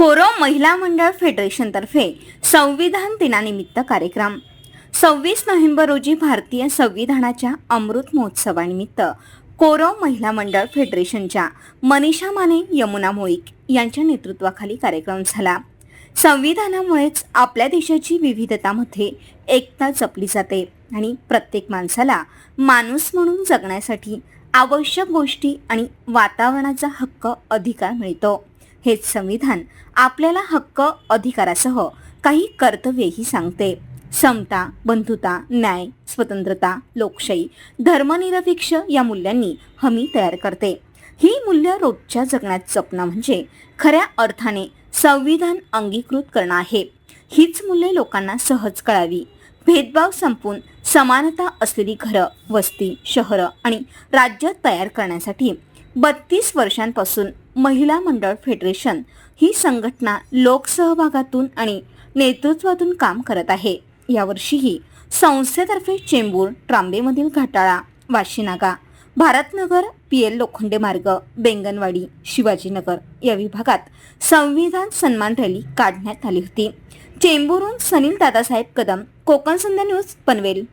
कोरो महिला मंडळ फेडरेशनतर्फे संविधान दिनानिमित्त कार्यक्रम. सव्वीस नोव्हेंबर रोजी भारतीय संविधानाच्या अमृत महोत्सवानिमित्त कोरो महिला मंडळ फेडरेशनच्या मनीषा माने यमुना मोईक यांच्या नेतृत्वाखाली कार्यक्रम झाला. संविधानामुळेच आपल्या देशाची विविधतामध्ये एकता जपली जाते आणि प्रत्येक माणसाला माणूस म्हणून जगण्यासाठी आवश्यक गोष्टी आणि वातावरणाचा हक्क अधिकार मिळतो. हेच संविधान आपल्याला हक्क अधिकारासह काही कर्तव्यही सांगते. समता बंधुता न्याय स्वतंत्रता लोकशाही धर्मनिरपेक्ष या मूल्यांनी हमी तयार करते. ही मूल्य रोजच्या जगण्यात जपणं म्हणजे खऱ्या अर्थाने संविधान अंगीकृत करणं आहे. हीच मूल्ये लोकांना सहज कळावी. भेदभाव संपून समानता असलेली घरं वस्ती शहरं आणि राज्य तयार करण्यासाठी बत्तीस वर्षांपासून महिला मंडळ फेडरेशन ही संघटना लोकसहभागातून आणि नेतृत्वातून काम करत आहे. यावर्षीही संस्थेतर्फे चेंबूर ट्रांबेमधील घाटाळा वाशीनागा भारतनगर पी एल लोखंडे मार्ग बेंगनवाडी शिवाजीनगर या विभागात संविधान सन्मान रॅली काढण्यात आली होती. चेंबूरहून सनील दादासाहेब कदम कोकण संध्या न्यूज पनवेल.